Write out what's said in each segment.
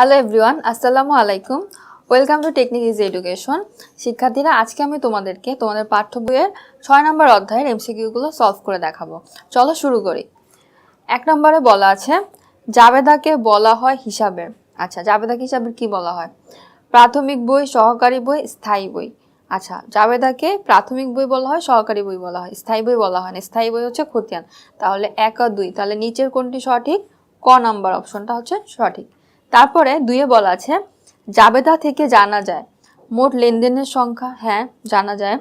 Hello everyone আসসালামু আলাইকুম welcome to technique is education শিক্ষার্থীরা, আজকে আমি তোমাদেরকে তোমাদের পাঠ্য বইয়ের ছয় নম্বর অধ্যায়ের এমসিকিউগুলো সলভ করে দেখাবো। চলো শুরু করি। এক নম্বরে বলা আছে, জাবেদাকে বলা হয় হিসাবের। আচ্ছা জাবেদাকে হিসাবের কি বলা হয়? প্রাথমিক বই, সহকারী বই, স্থায়ী বই। আচ্ছা জাবেদাকে প্রাথমিক বই বলা হয়, সহকারী বই বলা হয়, স্থায়ী বই বলা হয় না। স্থায়ী বই হচ্ছে খতিয়ান। তাহলে এক আর দুই, তাহলে নিচের কোনটি সঠিক? ক নাম্বার অপশনটা হচ্ছে সঠিক। তারপরে দুইয়ে বলা আছে, জাবেদা থেকে জানা যায়। মোট লেনদেনের সংখ্যা হ্যাঁ জানা যায়।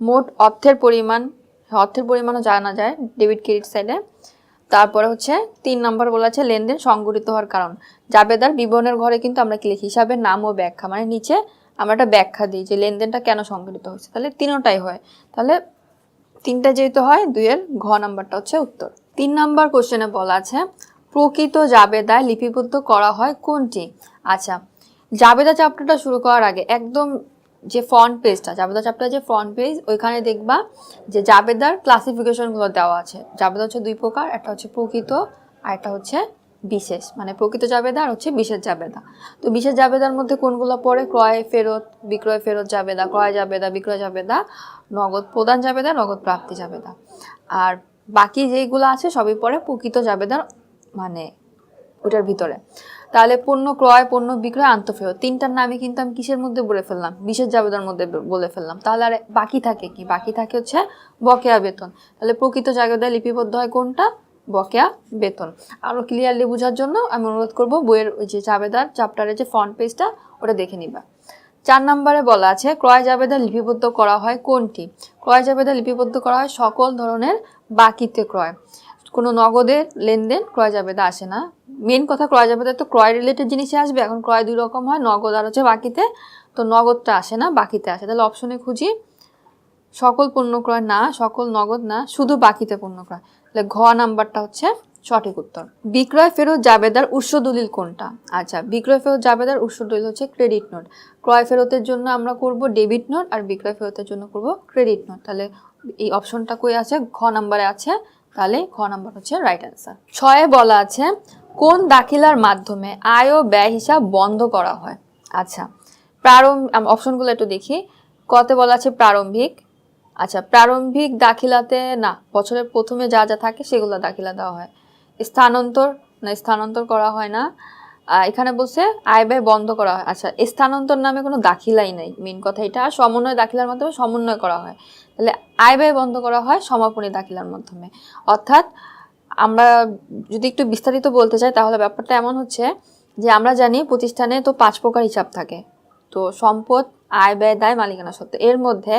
মোট অর্থের পরিমাণ, অর্থের পরিমাণও জানা যায় ডেবিট ক্রেডিট সাইডে। তারপরে হচ্ছে, তিন নম্বর বলা আছে, লেনদেন সংগঠিত হওয়ার কারণ। জাবেদার বিবরণের ঘরে কিন্তু আমরা কি লিখি? হিসাবের নাম ও ব্যাখ্যা। মানে নিচে আমরা একটা ব্যাখ্যা দিই যে লেনদেনটা কেন সংগঠিত হচ্ছে তাহলে তিনোটাই হয়। তাহলে তিনটা যেহেতু হয়, দুইয়ের ঘ নাম্বারটা হচ্ছে উত্তর। তিন নাম্বার কোশ্চেনে বলা আছে প্রকৃত জাবেদায় লিপিবদ্ধ করা হয় কোনটি? আচ্ছা জাবেদা চ্যাপ্টারটা শুরু করার আগে একদম যে ফ্রন্ট পেজটা জাবেদা চ্যাপ্টার যে ফ্রন্ট পেজ ওইখানে দেখবা যে জাবেদার ক্লাসিফিকেশনগুলো দেওয়া আছে। জাবেদা হচ্ছে দুই প্রকার, একটা হচ্ছে প্রকৃত আর একটা হচ্ছে বিশেষ। মানে প্রকৃত জাবেদা আর হচ্ছে বিশেষ জাবেদা। তো বিশেষ জাবেদার মধ্যে কোনগুলো পড়ে? ক্রয়, ফেরত, বিক্রয়, ফেরত জাবেদা, ক্রয় জাবেদা, বিক্রয় জাবেদা, নগদ প্রদান জাবেদা, নগদ প্রাপ্তি জাবেদা। আর বাকি যেইগুলো আছে সবই পড়ে প্রকৃত জাবেদার মানে ওটার ভিতরে। তাহলে পণ্য ক্রয়, পণ্য বিক্রয়, আন্তঃফেরত। তিনটার নামই কিন্তু আমি কিসের মধ্যে বলে ফেললাম? বিশেষ জাবেদার মধ্যে বলে ফেললাম। তাহলে আর বাকি থাকে কি? বাকি থাকে হচ্ছে বকেয়া বেতন। তাহলে প্রকৃত জাবেদায় লিপিবদ্ধ হয় কোনটা? বকেয়া বেতন। আরও ক্লিয়ারলি বোঝার জন্য আমি অনুরোধ করব, বইয়ের ওই যে জাবেদার চ্যাপ্টারের যে ফ্রন্ট পেজটা ওটা দেখে নিবা। চার নম্বরে বলা আছে, ক্রয় জাবেদা লিপিবদ্ধ করা হয় কোনটি? ক্রয় জাবেদা লিপিবদ্ধ করা হয় সকল ধরনের বাকিতে ক্রয়। কোনো নগদের লেনদেন ক্রয় জাবেদা আসে না। মেন কথা ক্রয় জাবেদা তো ক্রয় রিলেটেড জিনিসে আসবে। এখন ক্রয় দুই রকম হয়, নগদ আর হচ্ছে বাকিতে। তো নগদটা আসে না, বাকিতে আসে। তাহলে অপশনে খুঁজি, সকল পণ্য ক্রয় না, সকল নগদ না, শুধু বাকিতে পণ্য ক্রয়। তাহলে ঘ নাম্বারটা হচ্ছে সঠিক উত্তর। বিক্রয় ফেরত জাবেদার উৎস দলিল কোনটা? আচ্ছা বিক্রয় ফেরত জাবেদার উৎস দলিল হচ্ছে ক্রেডিট নোট ক্রয় ফেরতের জন্য আমরা করব ডেবিট নোট আর বিক্রয় ফেরতের জন্য করব ক্রেডিট নোট তাহলে এই অপশনটা কই আছে? ঘ নাম্বারে আছে। তাহলে খ নম্বর হচ্ছে রাইট অ্যান্সার ছয়ে বলা আছে, কোন দাখিলার মাধ্যমে আয় ও ব্যয় হিসাব বন্ধ করা হয়? আচ্ছা প্রারম্ভ অপশনগুলো একটু দেখি। কতে বলা আছে প্রারম্ভিক? আচ্ছা প্রারম্ভিক দাখিলাতে, না, বছরের প্রথমে যা যা থাকে সেগুলো দাখিলা দেওয়া হয়। স্থানান্তর, না, স্থানান্তর করা হয় না। এখানে বলছে, আয় ব্যয় বন্ধ করা হয়। আচ্ছা স্থানান্তর নামে কোনো দাখিলাই নাই। মেন কথা এটা। সমন্বয় দাখিলার মাধ্যমে সমন্বয় করা হয়। তাহলে আয় ব্যয় বন্ধ করা হয় সমাপনী দাখিলার মাধ্যমে। অর্থাৎ আমরা যদি একটু বিস্তারিত বলতে চাই, তাহলে ব্যাপারটা এমন হচ্ছে যে আমরা জানি প্রতিষ্ঠানে তো পাঁচ প্রকার হিসাব থাকে। তো সম্পদ, আয় ব্যয়, দায়, মালিকানা সত্ত্বে। এর মধ্যে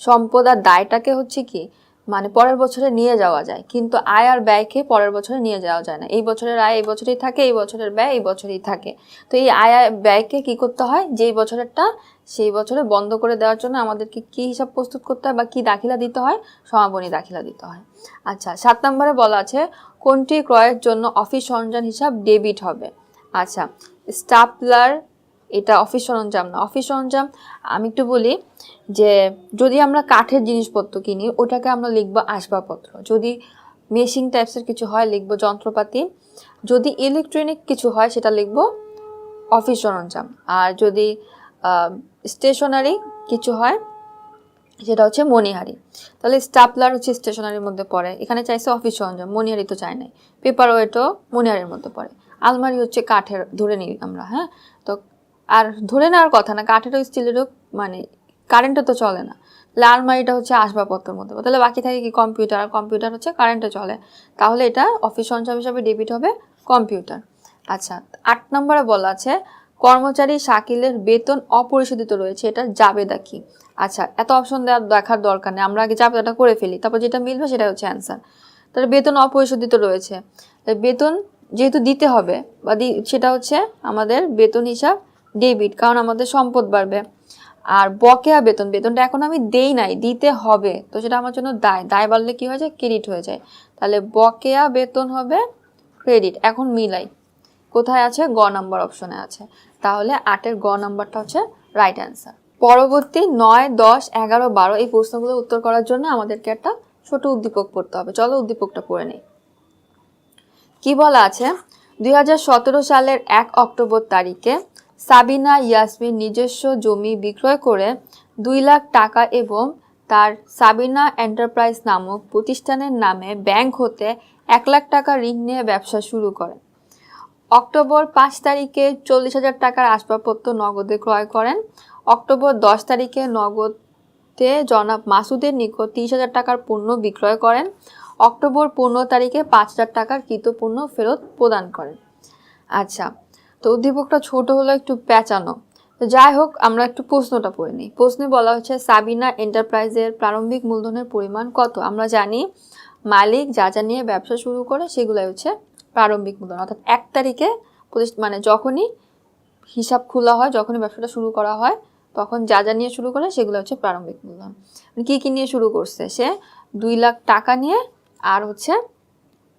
সম্পদ আর দায়টাকে হচ্ছে কি? মানে পরের বছরে নিয়ে যাওয়া যায়। কিন্তু আয় আর ব্যয়কে পরের বছরে নিয়ে যাওয়া যায় না। এই বছরের আয় এই বছরেই থাকে, এই বছরের ব্যয় এই বছরেই থাকে। তো এই আয় ব্যয়কে কি করতে হয়? যেই বছরেরটা সেই বছরে বন্ধ করে দেওয়ার জন্য আমাদেরকে কি হিসাব প্রস্তুত করতে হয় বা কি দাখিলা দিতে হয়? সমাপনী দাখিলা দিতে হয়। আচ্ছা সাত নম্বরে বলা আছে, কোনটি ক্রয়ের জন্য অফিস সরঞ্জাম হিসাব ডেবিট হবে? আচ্ছা স্টাপলার এটা অফিস সরঞ্জাম না। অফিস সরঞ্জাম আমি একটু বলি যে যদি আমরা কাঠের জিনিসপত্র কিনি, ওটাকে আমরা লিখব আসবাবপত্র। যদি মেশিন টাইপসের কিছু হয়, লিখব যন্ত্রপাতি। যদি ইলেকট্রনিক কিছু হয়, সেটা লিখব অফিস সরঞ্জাম। আর যদি স্টেশনারি কিছু হয়, সেটা হচ্ছে মণিহারি তাহলে স্টাপলার হচ্ছে স্টেশনারির মধ্যে পড়ে। এখানে চাইছে অফিস সরঞ্জাম মণিহারি তো চাই নাই। পেপার ওয়েটও মণিহারির মধ্যে পড়ে। আলমারি হচ্ছে কাঠের, ধরে নিই আমরা হ্যাঁ? তো আর ধরে নেওয়ার কথা না, কাঠেরও স্টিলেরও মানে কারেন্টও তো চলে না। তাহলে আলমারিটা হচ্ছে আসবাবপত্রের মধ্যে। তাহলে বাকি থাকে কি কম্পিউটার আর কম্পিউটার হচ্ছে কারেন্টে চলে। তাহলে এটা অফিস সরঞ্জাম হিসাবে ডেবিট হবে কম্পিউটার আচ্ছা আট নম্বরে বলা আছে, কর্মচারী শাকিলের বেতন অপরিশোধিত রয়েছে, এটা জাবেদা কি? আচ্ছা এত অপশন দেওয়ার দেখার দরকার নেই। আমরা আগে জাবেদাটা করে ফেলি। তারপর যেটা মিলবে সেটা হচ্ছে অ্যান্সার তাহলে বেতন অপরিশোধিত রয়েছে। বেতন যেহেতু দিতে হবে, বা সেটা হচ্ছে আমাদের বেতন হিসাব ডেবিট, কারণ আমাদের সম্পদ বাড়বে। আর বকেয়া বেতন, বেতনটা এখন আমি দেই নাই, দিতে হবে। তো সেটা আমার জন্য দায়। দায় বাড়লে কি হয়ে যায়? ক্রেডিট হয়ে যায়। তাহলে বকেয়া বেতন হবে ক্রেডিট, এখন মিলাই। কোথায় আছে? গ নাম্বার অপশনে আছে। তাহলে আটের গ নাম্বারটা হচ্ছে রাইট অ্যান্সার পরবর্তী নয়, দশ, এগারো, বারো এই প্রশ্নগুলো উত্তর করার জন্য আমাদেরকে একটা ছোট উদ্দীপক পড়তে হবে। চলো উদ্দীপকটা পড়ে নেই। কি বলা আছে? দুই হাজার সতেরো সালের এক অক্টোবর তারিখে সাবিনা ইয়াসমিন নিজস্ব জমি বিক্রয় করে দুই লাখ টাকা এবং তার সাবিনা এন্টারপ্রাইজ নামক প্রতিষ্ঠানের নামে ব্যাংক হতে এক লাখ টাকা ঋণ নিয়ে ব্যবসা শুরু করেন অক্টোবর পাঁচ তারিখে চল্লিশ হাজার টাকার আসবাবপত্র নগদে ক্রয় করেন। অক্টোবর দশ তারিখে নগদে জনাব মাসুদের নিকট তিরিশ হাজার টাকার পণ্য বিক্রয় করেন। অক্টোবর পনেরো তারিখে পাঁচ হাজার টাকার কৃত পণ্য ফেরত প্রদান করেন। আচ্ছা তো উদ্দীপকটা ছোট হলো একটু পেঁচানো তো যাই হোক, আমরা একটু প্রশ্নটা পড়ে নিই। প্রশ্নে বলা হচ্ছে সাবিনা এন্টারপ্রাইজের প্রারম্ভিক মূলধনের পরিমাণ কত? আমরা জানি, মালিক যা যা নিয়ে ব্যবসা শুরু করে সেগুলোই হচ্ছে প্রারম্ভিক মূলধন। অর্থাৎ এক তারিখে মানে যখনই হিসাব খোলা হয়, যখনই ব্যবসাটা শুরু করা হয়, তখন যা যা নিয়ে শুরু করে সেগুলো হচ্ছে প্রারম্ভিক মূলধন। মানে কী কী নিয়ে শুরু করছে? সে দুই লাখ টাকা নিয়ে আর হচ্ছে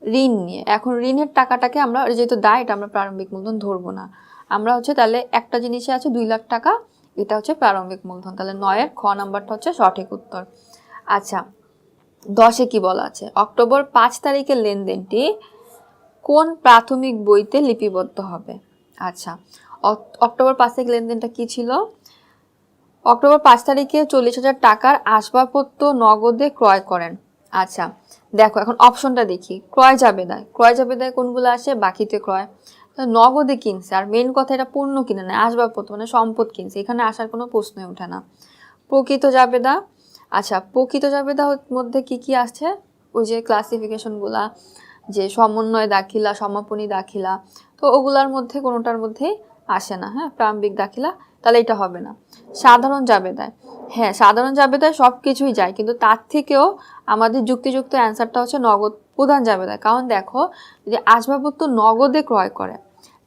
ঋণ নিয়ে। এখন ঋণের টাকাটাকে আমরা, যেহেতু দায়, এটা আমরা প্রারম্ভিক মূলধন ধরবো না। আমরা হচ্ছে তাহলে একটা জিনিসে আছে দুই লাখ টাকা, এটা হচ্ছে প্রারম্ভিক মূলধন। তাহলে নয়ের খ নাম্বারটা হচ্ছে সঠিক উত্তর। আচ্ছা দশে কি বলা আছে? অক্টোবর পাঁচ তারিখের লেনদেনটি কোন প্রাথমিক বইতে লিপিবদ্ধ হবে? আচ্ছা অক- অক্টোবর পাঁচ তারিখ লেনদেনটা কি ছিল? অক্টোবর পাঁচ তারিখে চল্লিশ হাজার টাকার আসবাবপত্র নগদে ক্রয় করেন। আচ্ছা দেখো এখন অপশনটা দেখি। ক্রয় জাবেদায় ক্রয় জাবেদায় কোনগুলো আসে? বাকিতে ক্রয়। নগদে কিনছে। আর মেন কথা এটা পণ্য কিনে নেয়, আসবাবপত্র মানে সম্পদ কিনছে। এখানে আসার কোনো প্রশ্নই ওঠে না। প্রকৃত জাবেদা আচ্ছা প্রকৃত জাবেদা মধ্যে কি কি আসছে? ওই যে ক্লাসিফিকেশনগুলা যে সমন্বয় দাখিলা, সমাপনী দাখিলা। তো ওগুলার মধ্যে, কোনোটার মধ্যেই আসে না হ্যাঁ? প্রারম্ভিক দাখিলা, তাহলে এটা হবে না। সাধারণ জাবেদায় হ্যাঁ সাধারণ জাবেদায় সব কিছুই যায়, কিন্তু তার থেকেও আমাদের যুক্তিযুক্ত অ্যান্সারটা হচ্ছে নগদ, প্রধান জাবেদায়। কারণ দেখো, যদি আসবাবপত্র নগদে ক্রয় করে,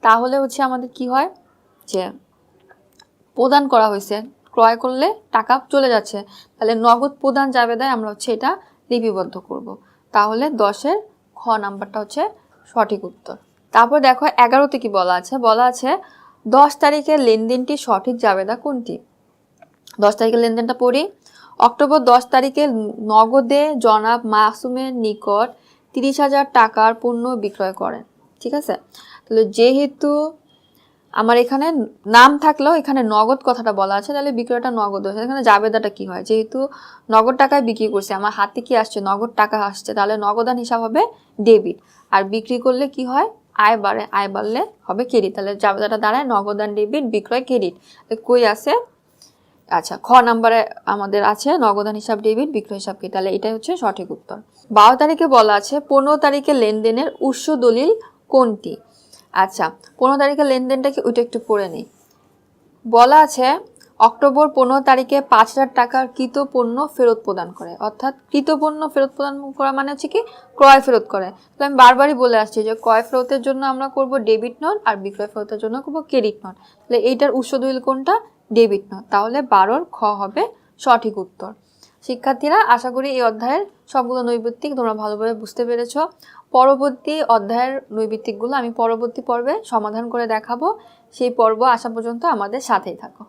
তাহলে হচ্ছে আমাদের কি হয়? যে প্রদান করা হয়েছে, ক্রয় করলে টাকা চলে যাচ্ছে, তাহলে নগদ প্রদান জাবেদায় আমরা হচ্ছে এটা লিপিবদ্ধ করব। তাহলে দশের খ নাম্বারটা হচ্ছে সঠিক উত্তর। তারপর দেখো, এগারোতে কি বলা আছে? বলা আছে, দশ তারিখের লেনদেনটি সঠিক জাবেদা কোনটি? দশ তারিখের লেনদেনটা পড়ি। অক্টোবর দশ তারিখে নগদে জনাব মাসুমের নিকট তিরিশ হাজার টাকার পণ্য বিক্রয় করেন। ঠিক আছে? তাহলে যেহেতু আমার এখানে নাম থাকলেও এখানে নগদ কথাটা বলা আছে, তাহলে বিক্রয়টা নগদ হয়েছে। এখানে জাবেদাটা কি হয়? যেহেতু নগদ টাকায় বিক্রি করছে, আমার হাতে কি আসছে? নগদ টাকা আসছে, তাহলে নগদান হিসাব হবে ডেবিট। আর বিক্রি করলে কি হয়? আয় বাড়ে, আয় বাড়লে হবে ক্রেডিট। তাহলে জাবেদাটা দাঁড়ায় নগদান, ডেবিট, বিক্রয়, ক্রেডিট। কই আছে? আচ্ছা খ নাম্বারে আমাদের আছে নগদান হিসাব ডেবিট, বিক্রয় হিসাব কি? তাহলে এটাই হচ্ছে সঠিক উত্তর। বারো তারিখে বলা আছে পনেরো তারিখে লেনদেনের উৎস দলিল কোনটি? আচ্ছা পনেরো তারিখে লেনদেনটা কি? ওইটা একটু পড়ে নিই। বলা আছে অক্টোবর পনেরো তারিখে পাঁচ হাজার টাকার কৃত পণ্য ফেরত প্রদান করে। অর্থাৎ কৃত পণ্য ফেরত প্রদান করা মানে হচ্ছে কি? ক্রয় ফেরত করে। তো আমি বারবারই বলে আসছি যে ক্রয় ফেরতের জন্য আমরা করব ডেবিট নোট আর বিক্রয় ফেরতের জন্য করব ক্রেডিট নোট। তাহলে এইটার উৎস দলিল কোনটা? ডেবিট নয়। তাহলে বারোর খ হবে সঠিক উত্তর। শিক্ষার্থীরা, আশা করি এই অধ্যায়ের সবগুলো নৈবৃত্তিক তোমরা ভালোভাবে বুঝতে পেরেছ। পরবর্তী অধ্যায়ের নৈবৃত্তিকগুলো আমি পরবর্তী পর্বে সমাধান করে দেখাবো। সেই পর্ব আসা পর্যন্ত আমাদের সাথেই থাকো।